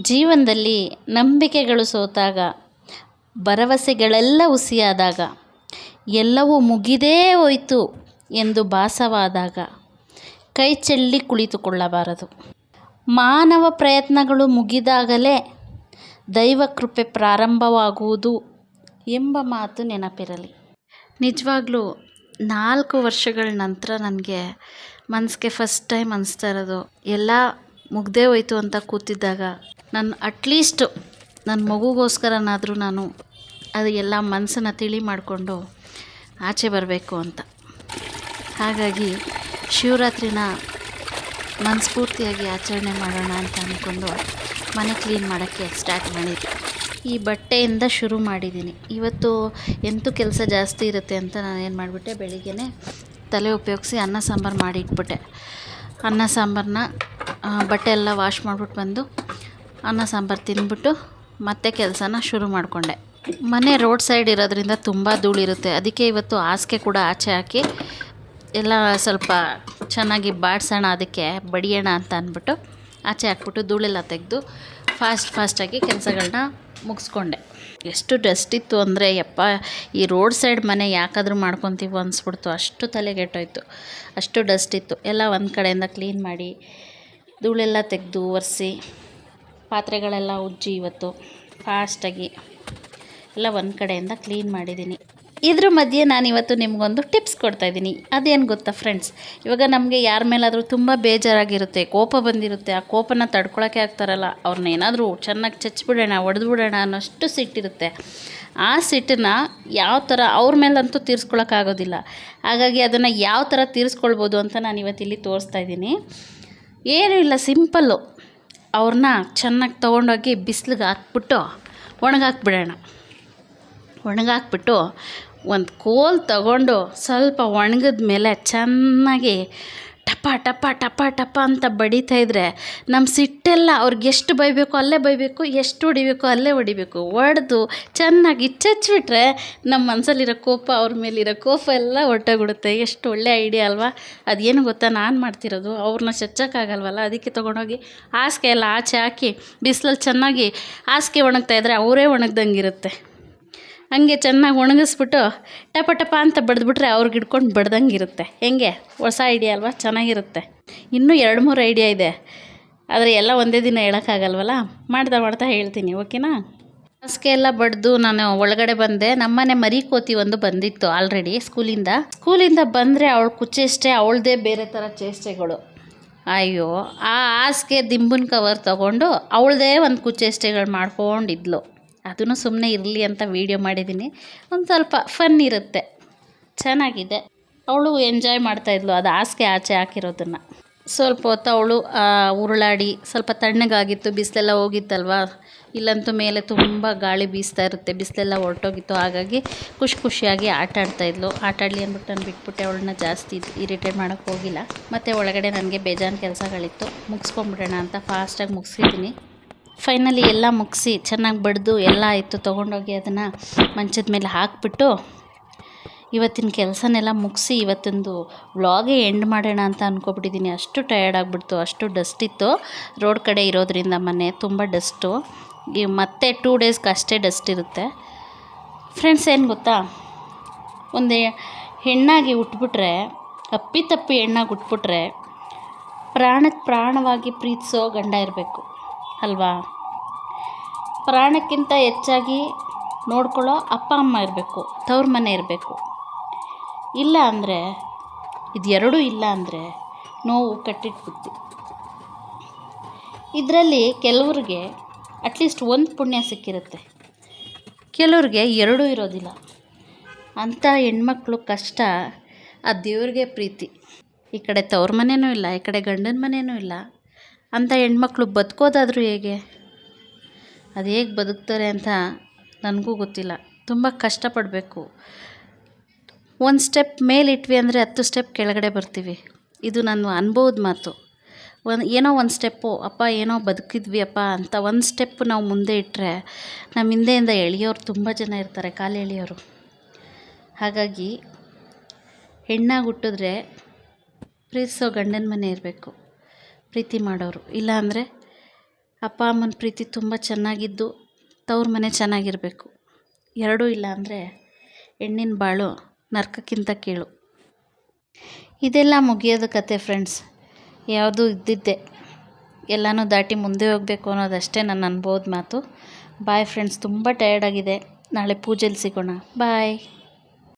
ಜೀವನದಲ್ಲಿ ನಂಬಿಕೆಗಳು ಸೋತಾಗ, ಭರವಸೆಗಳೆಲ್ಲ ಹುಸಿಯಾದಾಗ, ಎಲ್ಲವೂ ಮುಗಿದೇ ಹೋಯಿತು ಎಂದು ಭಾಸವಾದಾಗ ಕೈ ಚೆಲ್ಲಿ ಕುಳಿತುಕೊಳ್ಳಬಾರದು. ಮಾನವ ಪ್ರಯತ್ನಗಳು ಮುಗಿದಾಗಲೇ ದೈವ ಕೃಪೆ ಪ್ರಾರಂಭವಾಗುವುದು ಎಂಬ ಮಾತು ನೆನಪಿರಲಿ. ನಿಜವಾಗ್ಲೂ ನಾಲ್ಕು ವರ್ಷಗಳ ನಂತರ ನನಗೆ ಮನಸ್ಸಿಗೆ ಫಸ್ಟ್ ಟೈಮ್ ಅನಿಸ್ತಾ ಇರೋದು, ಎಲ್ಲ ಮುಗ್ದೇ ಹೋಯ್ತು ಅಂತ ಕೂತಿದ್ದಾಗ ನಾನು ಅಟ್ಲೀಸ್ಟ್ ನನ್ನ ಮಗುಗೋಸ್ಕರನಾದರೂ ನಾನು ಅದು ಎಲ್ಲ ಮನಸ್ಸನ್ನು ತಿಳಿ ಮಾಡಿಕೊಂಡು ಆಚೆ ಬರಬೇಕು ಅಂತ. ಹಾಗಾಗಿ ಶಿವರಾತ್ರಿನ ಮನಸ್ಫೂರ್ತಿಯಾಗಿ ಆಚರಣೆ ಮಾಡೋಣ ಅಂತ ಅಂದ್ಕೊಂಡು ಮನೆ ಕ್ಲೀನ್ ಮಾಡೋಕ್ಕೆ ಸ್ಟಾರ್ಟ್ ಮಾಡಿದ್ದೆ. ಈ ಬಟ್ಟೆಯಿಂದ ಶುರು ಮಾಡಿದ್ದೀನಿ. ಇವತ್ತು ಎಂತೂ ಕೆಲಸ ಜಾಸ್ತಿ ಇರುತ್ತೆ ಅಂತ ನಾನು ಏನು ಮಾಡಿಬಿಟ್ಟೆ ಬೆಳಿಗ್ಗೆ ತಲೆ ಉಪಯೋಗಿಸಿ ಅನ್ನ ಸಾಂಬಾರು ಮಾಡಿ ಇಟ್ಬಿಟ್ಟೆ. ಅನ್ನ ಸಾಂಬಾರನ್ನ ಬಟ್ಟೆ ಎಲ್ಲ ವಾಶ್ ಮಾಡಿಬಿಟ್ಟು ಬಂದು ಅನ್ನ, ಸಾಂಬಾರು ತಿಂದ್ಬಿಟ್ಟು ಮತ್ತೆ ಕೆಲಸನ ಶುರು ಮಾಡಿಕೊಂಡೆ. ಮನೆ ರೋಡ್ ಸೈಡ್ ಇರೋದ್ರಿಂದ ತುಂಬ ಧೂಳಿರುತ್ತೆ. ಅದಕ್ಕೆ ಇವತ್ತು ಹಾಸಿಗೆ ಕೂಡ ಆಚೆ ಹಾಕಿ ಎಲ್ಲ ಸ್ವಲ್ಪ ಚೆನ್ನಾಗಿ ಬಾಡಿಸೋಣ, ಅದಕ್ಕೆ ಬಡಿಯೋಣ ಅಂತ ಅಂದ್ಬಿಟ್ಟು ಆಚೆ ಹಾಕ್ಬಿಟ್ಟು ಧೂಳೆಲ್ಲ ತೆಗೆದು ಫಾಸ್ಟ್ ಫಾಸ್ಟಾಗಿ ಕೆಲಸಗಳನ್ನ ಮುಗಿಸ್ಕೊಂಡೆ. ಎಷ್ಟು ಡಸ್ಟ್ ಇತ್ತು ಅಂದರೆ, ಯಪ್ಪ, ಈ ರೋಡ್ ಸೈಡ್ ಮನೆ ಯಾಕಾದರೂ ಮಾಡ್ಕೊತೀವೋ ಅನಿಸ್ಬಿಡ್ತು. ಅಷ್ಟು ತಲೆಗೆಟ್ಟೋಯ್ತು. ಅಷ್ಟು ಡಸ್ಟ್ ಇತ್ತು. ಎಲ್ಲ ಒಂದು ಕಡೆಯಿಂದ ಕ್ಲೀನ್ ಮಾಡಿ ಧೂಳೆಲ್ಲ ತೆಗೆದು ಒರೆಸಿ ಪಾತ್ರೆಗಳೆಲ್ಲ ಉಜ್ಜಿ ಇವತ್ತು ಫಾಸ್ಟಾಗಿ ಎಲ್ಲ ಒಂದು ಕಡೆಯಿಂದ ಕ್ಲೀನ್ ಮಾಡಿದ್ದೀನಿ. ಇದ್ರ ಮಧ್ಯೆ ನಾನು ಇವತ್ತು ನಿಮಗೊಂದು ಟಿಪ್ಸ್ ಕೊಡ್ತಾ ಇದ್ದೀನಿ. ಅದೇನು ಗೊತ್ತಾ ಫ್ರೆಂಡ್ಸ್ ಇವಾಗ ನಮಗೆ ಯಾರ ಮೇಲಾದರೂ ತುಂಬ ಬೇಜಾರಾಗಿರುತ್ತೆ, ಕೋಪ ಬಂದಿರುತ್ತೆ, ಆ ಕೋಪನ ತಡ್ಕೊಳಕ್ಕೆ ಆಗ್ತಾರಲ್ಲ ಅವ್ರನ್ನ ಏನಾದರೂ ಚೆನ್ನಾಗಿ ಚಚ್ಚಿಬಿಡೋಣ ಹೊಡೆದ್ಬಿಡೋಣ ಅನ್ನೋಷ್ಟು ಸಿಟ್ಟಿರುತ್ತೆ. ಆ ಸಿಟ್ಟನ್ನ ಯಾವ ಥರ ಅವ್ರ ಮೇಲಂತೂ ತೀರ್ಸ್ಕೊಳಕ್ಕಾಗೋದಿಲ್ಲ ಹಾಗಾಗಿ ಅದನ್ನು ಯಾವ ಥರ ತೀರಿಸ್ಕೊಳ್ಬೋದು ಅಂತ ನಾನು ಇವತ್ತಿಲ್ಲಿ ತೋರಿಸ್ತಾ ಇದ್ದೀನಿ. ಏನೂ ಇಲ್ಲ ಸಿಂಪಲ್ಲು ಅವ್ರನ್ನ ಚೆನ್ನಾಗಿ ತೊಗೊಂಡೋಗಿ ಬಿಸಿಲಿಗೆ ಹಾಕ್ಬಿಟ್ಟು ಒಣಗಾಕ್ಬಿಡೋಣ. ಒಣಗಾಕ್ಬಿಟ್ಟು ಒಂದು ಕೋಲ್ ತಗೊಂಡು ಸ್ವಲ್ಪ ಒಣಗಿದ ಮೇಲೆ ಚೆನ್ನಾಗಿ ಟಪ ಟಪ ಟಪ ಟಪ ಅಂತ ಬಡಿತಾ ಇದ್ದರೆ ನಮ್ಮ ಸಿಟ್ಟೆಲ್ಲ ಅವ್ರಿಗೆ ಎಷ್ಟು ಬೈಬೇಕು ಅಲ್ಲೇ ಬೈಬೇಕು, ಎಷ್ಟು ಹೊಡಿಬೇಕು ಅಲ್ಲೇ ಹೊಡಿಬೇಕು. ಹೊಡೆದು ಚೆನ್ನಾಗಿ ಚಚ್ಚಿಬಿಟ್ರೆ ನಮ್ಮ ಮನಸ್ಸಲ್ಲಿರೋ ಕೋಪ, ಅವ್ರ ಮೇಲಿರೋ ಕೋಪ ಎಲ್ಲ ಹೊಟ್ಟೋಗ್ಬಿಡುತ್ತೆ ಎಷ್ಟು ಒಳ್ಳೆ ಐಡಿಯಾ ಅಲ್ವಾ? ಅದೇನು ಗೊತ್ತಾ? ನಾನು ಮಾಡ್ತಿರೋದು. ಅವ್ರನ್ನ ಚಚ್ಚೋಕ್ಕಾಗಲ್ವಲ್ಲ ಅದಕ್ಕೆ ತೊಗೊಂಡೋಗಿ ಹಾಸಿಗೆ ಎಲ್ಲ ಆಚೆ ಹಾಕಿ ಬಿಸಿಲಲ್ಲಿ ಚೆನ್ನಾಗಿ ಹಾಸಿಗೆ ಒಣಗ್ತಾ ಇದ್ದರೆ ಅವರೇ ಒಣಗ್ದಂಗೆ ಇರುತ್ತೆ ಹಂಗೆ ಚೆನ್ನಾಗಿ ಒಣಗಿಸ್ಬಿಟ್ಟು ಟಪ ಟಪ ಅಂತ ಬಡಿದ್ಬಿಟ್ರೆ ಅವ್ರಿಗೆ ಹಿಡ್ಕೊಂಡು ಬಡ್ದಂಗೆ ಇರುತ್ತೆ. ಹೆಂಗೆ? ಹೊಸ ಐಡಿಯಾ ಅಲ್ವಾ? ಚೆನ್ನಾಗಿರುತ್ತೆ. ಇನ್ನೂ ಎರಡು ಮೂರು ಐಡಿಯಾ ಇದೆ. ಆದರೆ ಎಲ್ಲ ಒಂದೇ ದಿನ ಹೇಳೋಕ್ಕಾಗಲ್ವಲ್ಲ? ಮಾಡ್ತಾ ಮಾಡ್ತಾ ಹೇಳ್ತೀನಿ, ಓಕೆನಾ? ಹಾಸಿಗೆ ಎಲ್ಲ ಬಡ್ದು ನಾನು ಒಳಗಡೆ ಬಂದೆ. ನಮ್ಮನೆ ಮರಿ ಕೋತಿ ಒಂದು ಬಂದಿತ್ತು ಆಲ್ರೆಡಿ ಸ್ಕೂಲಿಂದ. ಸ್ಕೂಲಿಂದ ಬಂದರೆ ಅವಳು ಕುಚೇಷ್ಟೆ ಅವಳದೇ ಬೇರೆ ಥರ ಚೇಷ್ಟೆಗಳು. ಅಯ್ಯೋ, ಆ ಹಾಸಿಗೆ ದಿಂಬಿನ ಕವರ್ ತೊಗೊಂಡು ಅವಳದೇ ಒಂದು ಕುಚೇಷ್ಟೆಗಳು ಮಾಡ್ಕೊಂಡಿದ್ಲು. ಅದನ್ನು ಸುಮ್ಮನೆ ಇರಲಿ ಅಂತ ವೀಡಿಯೋ ಮಾಡಿದ್ದೀನಿ. ಒಂದು ಸ್ವಲ್ಪ ಫನ್ ಇರುತ್ತೆ. ಚೆನ್ನಾಗಿದೆ. ಅವಳು ಎಂಜಾಯ್ ಮಾಡ್ತಾಯಿದ್ಲು ಅದು ಹಾಸಿಗೆ ಆಚೆ ಹಾಕಿರೋದನ್ನು. ಸ್ವಲ್ಪ ಹೊತ್ತು ಅವಳು ಉರುಳಾಡಿ, ಸ್ವಲ್ಪ ತಣ್ಣಗಾಗಿತ್ತು, ಬಿಸಿಲೆಲ್ಲ ಹೋಗಿತ್ತಲ್ವ? ಇಲ್ಲಂತೂ ಮೇಲೆ ತುಂಬ ಗಾಳಿ ಬೀಸ್ತಾ ಇರುತ್ತೆ. ಬಿಸಿಲೆಲ್ಲ ಹೊರಟೋಗಿತ್ತು. ಹಾಗಾಗಿ ಖುಷಿ ಖುಷಿಯಾಗಿ ಆಟ ಆಡ್ತಾಯಿದ್ಲು ಆಟ ಆಡಲಿ ಅಂದ್ಬಿಟ್ಟು ನಾನು ಬಿಟ್ಬಿಟ್ಟೆ. ಅವಳನ್ನ ಜಾಸ್ತಿ ಇರಿಟೇಟ್ ಮಾಡೋಕ್ಕೆ ಹೋಗಿಲ್ಲ. ಮತ್ತು ಒಳಗಡೆ ನನಗೆ ಬೇಜಾನ್ ಕೆಲಸಗಳಿತ್ತು. ಮುಗಿಸ್ಕೊಂಬಿಡೋಣ ಅಂತ ಫಾಸ್ಟಾಗಿ ಮುಗಿಸಿದ್ದೀನಿ ಫೈನಲಿ ಎಲ್ಲ ಮುಗಿಸಿ ಚೆನ್ನಾಗಿ ಬಡಿದು ಎಲ್ಲ ಆಯಿತು, ತೊಗೊಂಡೋಗಿ ಅದನ್ನು ಮಂಚದ ಮೇಲೆ ಹಾಕಿಬಿಟ್ಟು ಇವತ್ತಿನ ಕೆಲಸನೆಲ್ಲ ಮುಗಿಸಿ ಇವತ್ತೊಂದು ವ್ಲಾಗೇ ಎಂಡ್ ಮಾಡೋಣ ಅಂತ ಅಂದ್ಕೊಬಿಟ್ಟಿದ್ದೀನಿ ಅಷ್ಟು ಟಯರ್ಡ್ ಆಗಿಬಿಡ್ತು, ಅಷ್ಟು ಡಸ್ಟ್ ಇತ್ತು. ರೋಡ್ ಕಡೆ ಇರೋದ್ರಿಂದ ಮನೆ ತುಂಬ ಡಸ್ಟು ಈ ಮತ್ತೆ ಟೂ ಡೇಸ್ಗೆ ಅಷ್ಟೇ ಡಸ್ಟ್ ಇರುತ್ತೆ. ಫ್ರೆಂಡ್ಸ್ ಏನು ಗೊತ್ತಾ? ಒಂದು ಹೆಣ್ಣಾಗಿ ಹುಟ್ಬಿಟ್ರೆ ಅಪ್ಪಿತಪ್ಪಿ ಹೆಣ್ಣಾಗಿ ಉಟ್ಬಿಟ್ರೆ ಪ್ರಾಣಕ್ಕೆ ಪ್ರಾಣವಾಗಿ ಪ್ರೀತಿಸೋ ಗಂಡ ಇರಬೇಕು. ಅಲ್ವಾ? ಪ್ರಾಣಕ್ಕಿಂತ ಹೆಚ್ಚಾಗಿ ನೋಡ್ಕೊಳ್ಳೋ ಅಪ್ಪ ಅಮ್ಮ ಇರಬೇಕು, ತವ್ರ ಮನೆ ಇರಬೇಕು. ಇಲ್ಲ ಅಂದರೆ ಇದು ಇಲ್ಲ ಅಂದರೆ ನೋವು ಕಟ್ಟಿಟ್ಟು ಬುತ್ತಿ ಇದರಲ್ಲಿ ಕೆಲವ್ರಿಗೆ ಅಟ್ಲೀಸ್ಟ್ ಒಂದು ಪುಣ್ಯ ಸಿಕ್ಕಿರುತ್ತೆ. ಕೆಲವ್ರಿಗೆ ಎರಡೂ ಇರೋದಿಲ್ಲ. ಅಂಥ ಹೆಣ್ಮಕ್ಳು ಕಷ್ಟ, ಆ ದೇವ್ರಿಗೆ ಪ್ರೀತಿ. ಈ ಕಡೆ ತವ್ರ ಮನೆಯೂ ಇಲ್ಲ, ಈ ಕಡೆ ಗಂಡನ ಮನೆಯೂ ಇಲ್ಲ. ಅಂಥ ಹೆಣ್ಮಕ್ಳು ಬದುಕೋದಾದರೂ ಹೇಗೆ? ಅದು ಹೇಗೆ ಬದುಕ್ತಾರೆ ಅಂತ ನನಗೂ ಗೊತ್ತಿಲ್ಲ. ತುಂಬ ಕಷ್ಟಪಡಬೇಕು. ಒಂದು ಸ್ಟೆಪ್ ಮೇಲಿಟ್ವಿ ಅಂದರೆ ಹತ್ತು ಸ್ಟೆಪ್ ಕೆಳಗಡೆ ಬರ್ತೀವಿ. ಇದು ನನ್ನ ಅನುಭವದ ಮಾತು. ಒಂದು ಏನೋ ಒಂದು ಸ್ಟೆಪ್ಪು, ಅಪ್ಪ, ಏನೋ ಬದುಕಿದ್ವಿ, ಅಪ್ಪ ಅಂತ ಒಂದು ಸ್ಟೆಪ್ ನಾವು ಮುಂದೆ ಇಟ್ಟರೆ ನಮ್ಮ ಹಿಂದೆಯಿಂದ ಎಳೆಯೋರು ತುಂಬ ಜನ ಇರ್ತಾರೆ, ಕಾಲು ಎಳೆಯೋರು. ಹಾಗಾಗಿ ಹೆಣ್ಣಾಗಿ ಹುಟ್ಟಿದ್ರೆ ಪ್ರೀತಿಸೋ ಗಂಡನ ಮನೆ ಇರಬೇಕು. ಪ್ರೀತಿ ಮಾಡೋರು. ಇಲ್ಲ ಅಂದರೆ ಅಪ್ಪ ಅಮ್ಮನ ಪ್ರೀತಿ ತುಂಬ ಚೆನ್ನಾಗಿದ್ದು ತವ್ರ ಮನೆ ಚೆನ್ನಾಗಿರಬೇಕು. ಎರಡೂ ಇಲ್ಲ ಅಂದರೆ ಹೆಣ್ಣಿನ ಬಾಳು ನರ್ಕಕ್ಕಿಂತ ಕೀಳು. ಇದೆಲ್ಲ ಮುಗಿಯೋದು ಕತೆ ಫ್ರೆಂಡ್ಸ್. ಯಾವುದೂ ಇದ್ದಿದ್ದೆ. ಎಲ್ಲನೂ ದಾಟಿ ಮುಂದೆ ಹೋಗಬೇಕು ಅನ್ನೋದಷ್ಟೇ ನನ್ನ ಅನ್ಬೋದು ಮಾತು. ಬಾಯ್ ಫ್ರೆಂಡ್ಸ್, ತುಂಬ ಟಯರ್ಡಾಗಿದೆ ನಾಳೆ ಪೂಜೆಲಿ ಸಿಗೋಣ. ಬಾಯ್.